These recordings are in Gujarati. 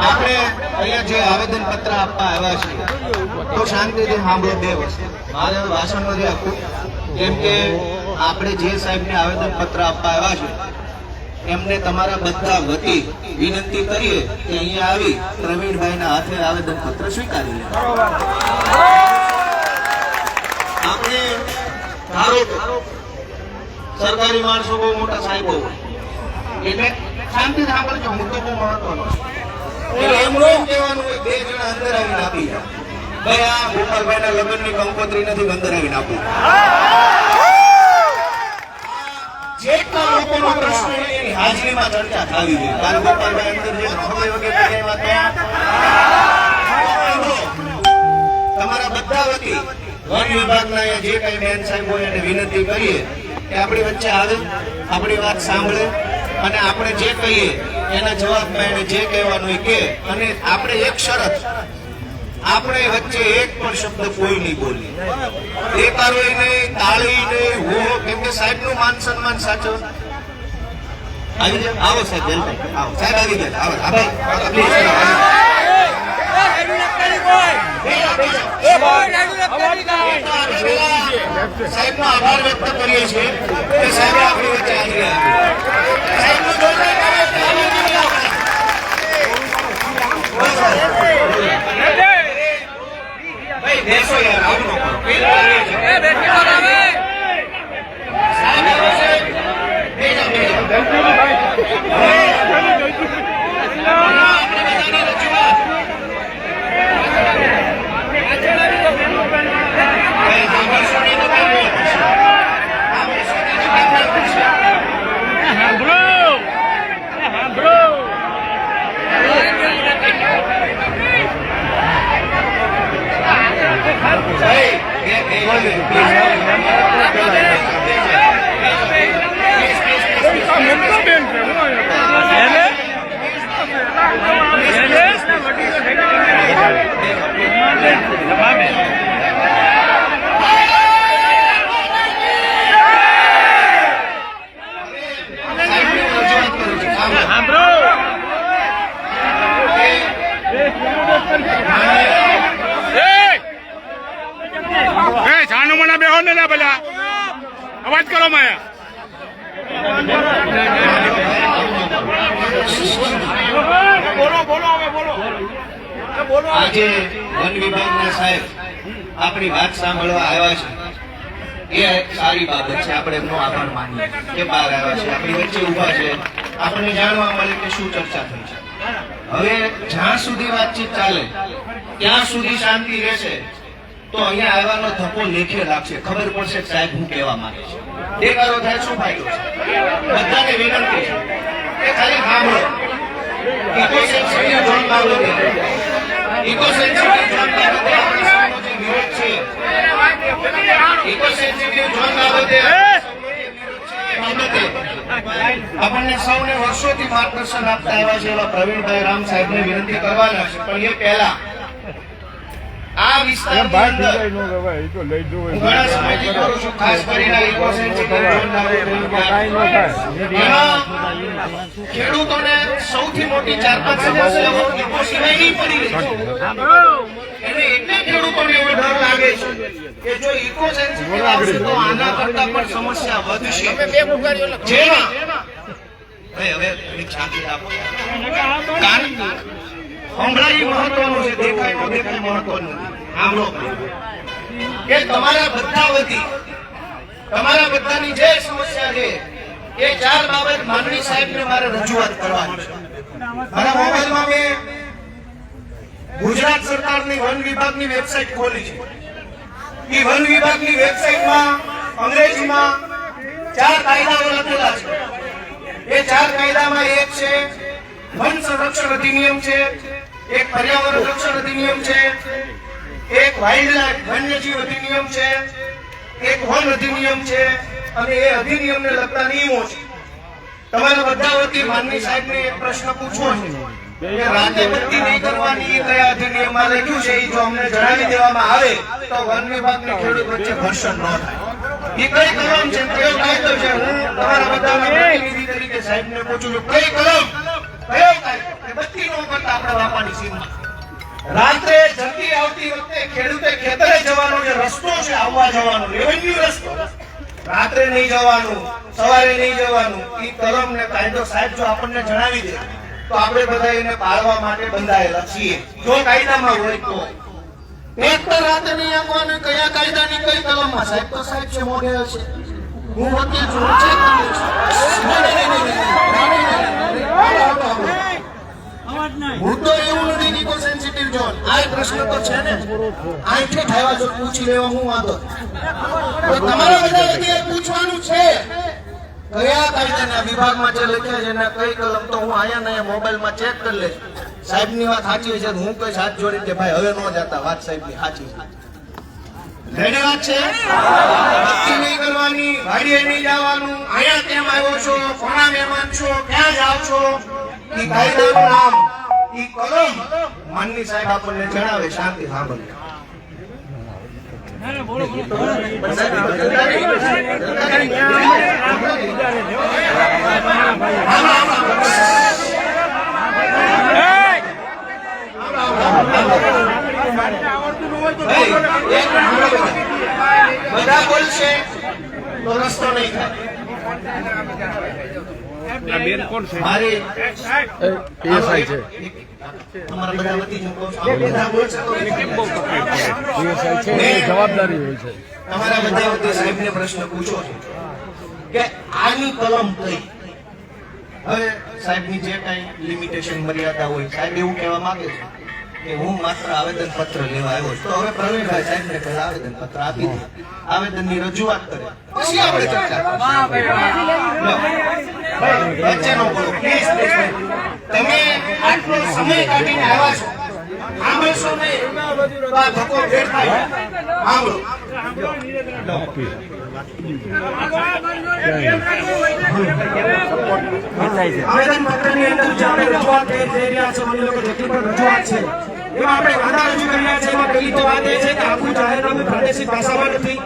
આપણે અહીંયા જે આવેદન પત્ર આપવા આવ્યા છીએ, તો શાંતિથી સાંભળો બે વસ્તુ. મારે ભાષણ નથી આપવું કેમ કે આપણે જે સાહેબને આવેદન પત્ર આપવા આવ્યા છે એમને તમારા બધા વતી વિનંતી કરીએ કે અહીંયા આવી પ્રવીણભાઈના હાથે આવેદન પત્ર સ્વીકારી આપણે ધારો સરકારી માણસો બહુ મોટા સાહેબો એટલે શાંતિ સાંભળજો મુદ્દો બહુ મહત્વનો એમનું? કહેવાનું હોય બે જણા અંદર આવીને આપી જાય ભાઈ આ ગોપાલભાઈના લગ્નની કંકોત્રી નથી અંદર આવીને આપી. જેટલા લોકોનો પ્રશ્ન એની હાજરીમાં ચર્ચા થવી જોઈએ. કારણ ગોપાલભાઈ અંદર જે સમય વગેરે કહેવા તમારા બધા વતી વન વિભાગના જે કઈ બેન સાહેબ હોય એને વિનંતી કરીએ કે આપણી વચ્ચે આવે આપણી વાત સાંભળે. અને આપણે જે કહીએ એના જવાબમાં એને જે કહેવાનું હોય કે અને આપણે એક શરત આપણે વચ્ચે એક પણ શબ્દ કોઈ નહીં બોલીએ. દેકારો નહીં તાળી નહીં હો કેમ કે સાહેબનું માન સન્માન સાચો? આવી જાય આવો સાહેબ જલ્દી આવો. સાહેબ આવી જાય આવો. આ ભાઈ પ્લીઝ સાહેબ નો આભાર વ્યક્ત કરીએ છીએ કે સાહેબ આપણી વચ્ચે હાજરી આપી સાહેબનું બેસો યાર આવું સાહેબ આવશે. બેસો, બેસો. આપણે બધાની રજૂઆત. ભાઈ, સાંભળશો નહીં તો કેમ બોલશો? સાંભળશો નહીં તો કેમ બોલશો? ભાઈ, બે- બે- બે- સાહેબની રજૂઆત કરું છું. સાંભળો. એ છાનું મને બેહો ને લા પેલા અવાજ કરો માયા આજે વન વિભાગના સાહેબ આપણી વાત સાંભળવા આવ્યા છે. એ સારી બાબત છે, આપણે એમનો આભાર માનીએ કે બહાર આવ્યા છે. આપણી વચ્ચે ઊભા છે. આપણને જાણવા મળે કે શું ચર્ચા થઈ છે. હવે જ્યાં સુધી વાતચીત ચાલે, ત્યાં સુધી શાંતિ રહેશે તો અહીંયા આવવાનો ધક્કો લેખે લાગશે. ખબર પડશે સાહેબ હું કહેવા માંગે છે. કરો થાય શું ફાયદો છે? બધાને વિનંતી છે. કે ખાલી સાંભળો. ઇકો આપણને સૌને વર્ષોથી માર્ગદર્શન આપતા આવ્યા છે એવા પ્રવીણભાઈ રામ સાહેબને વિનંતી કરવાના છે. પણ એ પહેલા આ વિસ્તારની અંદર ઘણા સમયથી કરું છું ખાસ કરીને ઇકો સેન્સિટિવ ખેડૂતોને સૌથી મોટી ચાર પાંચ સમસ્યાઓ ઇકો સિવાયની પડી રહી છે એને એટલે ખેડૂતોને એવો ડર લાગે છે કે જો ઇકો સેન્સિટિવ આવશે તો આના કરતા પણ સમસ્યા વધશે. જેમાં હવે હવે શાંતિ રાખો કારણ સંભળાય મહત્વનું છે દેખાય ન દેખાય મહત્વનું. નથી. સાંભળો. કે તમારા બધા વતી, તમારા બધાની જે સમસ્યા છે, એ ચાર બાબત માંગણી સાહેબને મારે રજૂઆત કરવાની છે. મારા મોબાઈલમાં મેં ગુજરાત સરકારની વન વિભાગની વેબસાઇટ ખોલી છે. એ વન વિભાગની વેબસાઇટમાં અંગ્રેજીમાં ચાર કાયદાઓ લખેલા છે. એ ચાર કાયદામાં એક છે, વન સંરક્ષણ અધિનિયમ છે, એક પર્યાવરણ રક્ષણ અધિનિયમ છે એક વાઇલ્ડ લાઈફ વન્યજીવ અધિનિયમ છે, એક વન અધિનિયમ છે, અને એ અધિનિયમને લગતા નિયમો છે. તમારા બધા વતી માનની સાહેબને એક પ્રશ્ન પૂછવો છે. રાતે બત્તી નહીં કરવાની કયા અધિનિયમમાં લખ્યું છે? એ જો અમને જણાવી દેવામાં આવે, તો વન વિભાગને ખેડૂત વચ્ચે ઘર્ષણ ન થાય. એ કઈ કલમ છે? કયો કાયદો છે? હું તમારા બધાના પ્રતિનિધિ તરીકે સાહેબને પૂછું છું. કઈ કલમ? આવતી આવતી વખતે ખેડૂતે ખેતરે જવાનો જે રસ્તો છે, આવવા જવાનો રેવન્યુ રસ્તો. રાત્રે નહીં જવાનું, સવારે નહીં જવાનું એ કલમ ને કાયદો સાહેબ જો આપણને જણાવી દે, તો આપણે બધા એને પાળવા માટે બંધાયેલા છીએ. જો કાયદામાં હોય તો. ટ્રેક્ટર રાતે નહીં આવવાનું કયા કાયદાની કઈ કલમમાં? સાહેબ તો સાહેબ છે, મોઢે છે હું વકીલ છું ચેક કરું છું. મુદ્દો એવું નથી કે સેન્સિટિવ ઝોન આ પ્રશ્ન તો છે ને. આઠે થયા જો પૂછી લેવા હું વાંધો? તો તમારા બધા વતીએ પૂછવાનું છે. કયા કાયદાના વિભાગમાં જે લખ્યા છે એના કઈ કલમ? તો હું આયા ને મોબાઈલમાં ચેક કરી લઈશ. સાહેબની વાત સાચી છે હું કઈ હાથ જોડી કે ભાઈ હવે ન જતા વાત સાહેબની સાચી છે. રેડી વાત છે? નક્કી નહીં કરવાની. વાડીએ નહીં જવાનું. અહીંયા કેમ આવ્યો છો? કોના મહેમાન છો? ક્યાં જાવ છો? એ કાયદાનું નામ ઈ કલમ માનની સાહેબ આપણને જણાવે શાંતિ સાંભળે બધા બોલશે તો રસ્તો નહીં થાય મારી પીએસઆઈ છે. પીએસઆઈ છે જવાબદારી હોય છે. તમારા બધા વતી સાહેબને પ્રશ્ન પૂછો છો કે આની કલમ કઈ? હવે સાહેબની જે કઈ લિમિટેશન મર્યાદા હોય સાહેબ એવું કહેવા માંગે છે કે હું માત્ર આવેદન પત્ર લેવા આવ્યો છું. તો હવે પ્રવીણભાઈ સાહેબને પહેલા આવેદન પત્ર આપી દે. આવેદનની રજૂઆત કરે. પછી આપણે ચર્ચા કરીશું. લો. ભાઈ, વચ્ચે ન બોલો પ્લીઝ તમે આટલો સમય કાઢીને આવ્યા છો સાંભળશો નહીં ધક્કો ભેટ થાય સાંભળો છે એમાં આપણે વાંધા રજૂ કરી રહ્યા છે એમાં પહેલી તો વાત એ છે કે આખું જાહેરનામું પ્રાદેશિક ભાષામાં નથી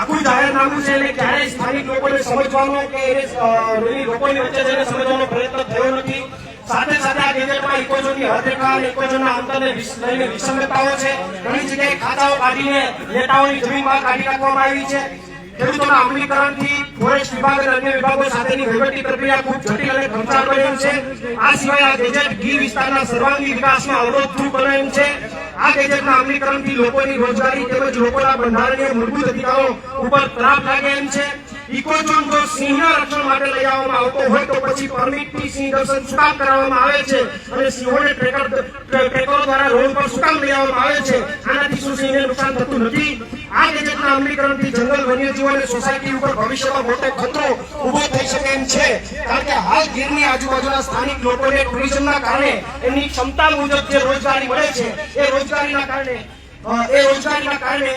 આખું જાહેરનામું છે એટલે ક્યારેય સ્થાનિક લોકોને સમજવાનો કે એને લોકોની વચ્ચે જઈને સમજવાનો પ્રયત્ન થયો નથી. સાથે સાથે આ ગેજેટમાં ઇકોઝોનની હદરેખા અને ઇકોઝોનના અંતરને લઈને વિસંગતતાઓ છે. ઘણી જગ્યાએ ખાતાઓ કાઢીને નેતાઓની જમીન બહાર કાઢી નાખવામાં આવી છે. ખેડૂતોના અમલીકરણથી ફોરેસ્ટ વિભાગ અને અન્ય વિભાગો સાથેની વહીવટી પ્રક્રિયા ખૂબ જટિલ અને ખર્ચાળ બની છે. આ સિવાય આ ગેજેટ ગીર વિસ્તારના સર્વાંગી વિકાસમાં અવરોધરૂપ બને એમ છે. આ ગેજેટના અમલીકરણથી લોકોની રોજગારી તેમજ લોકોના બંધારણીય મૂળભૂત અધિકારો ઉપર તરાપ લાગે એમ છે. ઇકોઝોન જો સિંહના રક્ષણ માટે લઈ આવવામાં આવતો હોય તો પછી પરમિટથી સિંહ દર્શન સુકામ કરાવવામાં આવે છે? અને સિંહોને ટ્રેકર ટ્રેકરો દ્વારા રોડ પર સુકામ લઈ આવવામાં આવે છે? આનાથી શું સિંહને નુકસાન થતું નથી? આ ગેજેટના અમલીકરણથી જંગલ વન્યજીવ અને સોસાયટી ઉપર ભવિષ્યમાં મોટો ખતરો ઊભો થઈ શકે એમ છે. કારણ કે હાલ ગીરની આજુબાજુના સ્થાનિક લોકોને ટુરિઝમના કારણે એમની ક્ષમતા મુજબ જે રોજગારી મળે છે, એ રોજગારીના કારણે એ રોજગારીના કારણે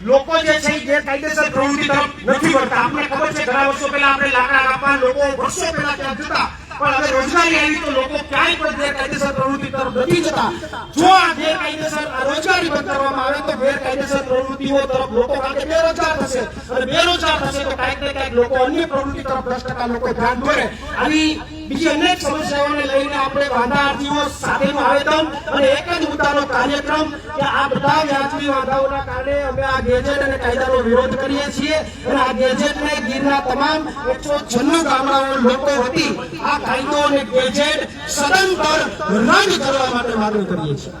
લોકો જે છે એ ગેરકાયદેસર પ્રવૃત્તિ તરફ નથી વળતા. આપણે ખબર છે, ઘણા વર્ષો પહેલા આપણે લાકડા કાપવા, લોકો વર્ષો પહેલા ત્યાં જતા. પણ હવે રોજગારી આવી તો લોકો ક્યાંય પણ ગેરકાયદેસર પ્રવૃત્તિ તરફ નથી જતા. જો આ ગેરકાયદેસર રોજગારી બંધ કરવામાં આવે તો ગેરકાયદેસર પ્રવૃત્તિઓ તરફ લોકો કારણ કે બેરોજગાર થશે. અને બેરોજગાર થશે તો કાંઈક ને કાંઈક લોકો અન્ય પ્રવૃત્તિ તરફ દસ ટકા લોકો ધ્યાન દોરે. આવી બીજી અનેક સમસ્યાઓને લઈને આપણે વાંધાર્થીઓ સાથેનું આવેદન અને એક જ મુદ્દાનો કાર્યક્રમ કે આ બધા વ્યાજબી વાંધાઓના કારણે અમે આ ગેજેટ અને કાયદાનો વિરોધ કરીએ છીએ અને આ ગેજેટને ગીરના તમામ એકસો છન્નું ગામડાના લોકો હતી આ કાયદો અને ગેજેટ સદંતર રદ કરવા માટે માગણી કરીએ છીએ.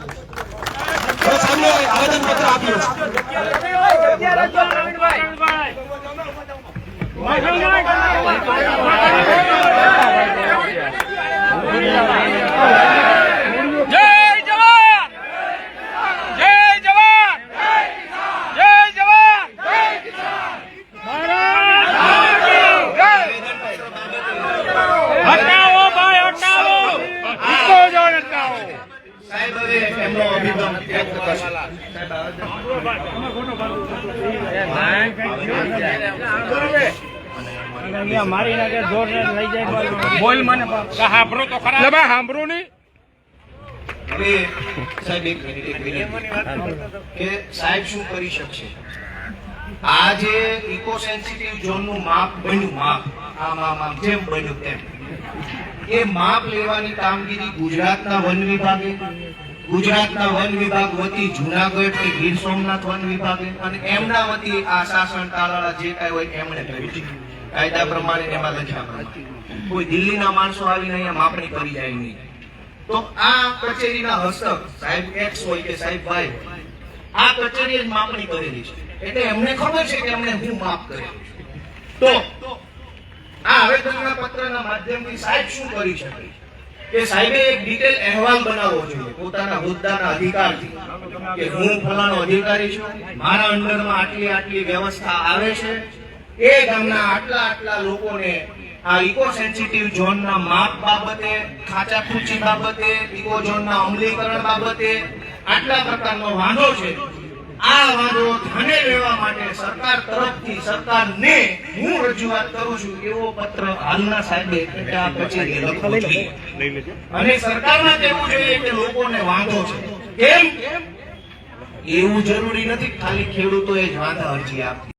હવે સામે આવેદનપત્ર આપ્યું เลย બોલ મને સાંભળો તો ખરા. લે સાંભળો નહીં. હવે સાહેબ એક મિનિટ એક મિનિટ. કે સાહેબ શું કરી શકશે? આ જે ઇકો સેન્સિટિવ ઝોનનું માપ બન્યું માપ. આમ આમ આમ જેમ બન્યું તેમ. એ માપ લેવાની કામગીરી ગુજરાતના વન વિભાગે ગુજરાતના વન વિભાગ વતી જુનાગઢ કે ગીર સોમનાથ વન વિભાગે અને એમના વતી આ શાસન તાળાળા જે કાંઈ હોય એમણે કર્યું છે. કાયદા પ્રમાણે એમાં લખ્યા પ્રમાણે. કોઈ દિલ્હીના માણસો આવીને અહીંયા માપણી કરી જાય નહીં. તો આ કચેરીના હસ્તક, સાહેબ એક્સ હોય કે સાહેબ વાય આ કચેરીએ જ માપણી કરેલી છે. એટલે એમને ખબર છે કે એમને હું માપ કરેલું તો આ આવેદનના પત્રના માધ્યમથી સાહેબ શું કરી શકે? કે સાહેબે એક ડિટેલ અહેવાલ બનાવવો જોઈએ, પોતાના હોદ્દાના અધિકારથી. કે હું ફલાણો અધિકારી છું, મારા અંડરમાં આટલી આટલી વ્યવસ્થા આવે છે એ ગામના આટલા આટલા લોકોને આ ઇકો સેન્સિટિવ ઝોનના માપ બાબતે ખાચા ખૂચી બાબતે ઇકો ઝોનના અમલીકરણ બાબતે આટલા પ્રકારનો વાંધો છે. આ વાંધો ધ્યાને લેવા માટે સરકાર તરફથી, સરકારને હું રજૂઆત કરું છું એવો પત્ર હાલના સાહેબે આ કચેરીએ લખવો જોઈએ. અને સરકારના કહેવું જોઈએ કે લોકોને વાંધો છે. કેમ? એવું જરૂરી નથી. ખાલી ખાલી એ જ વાંધા અરજી આપવી.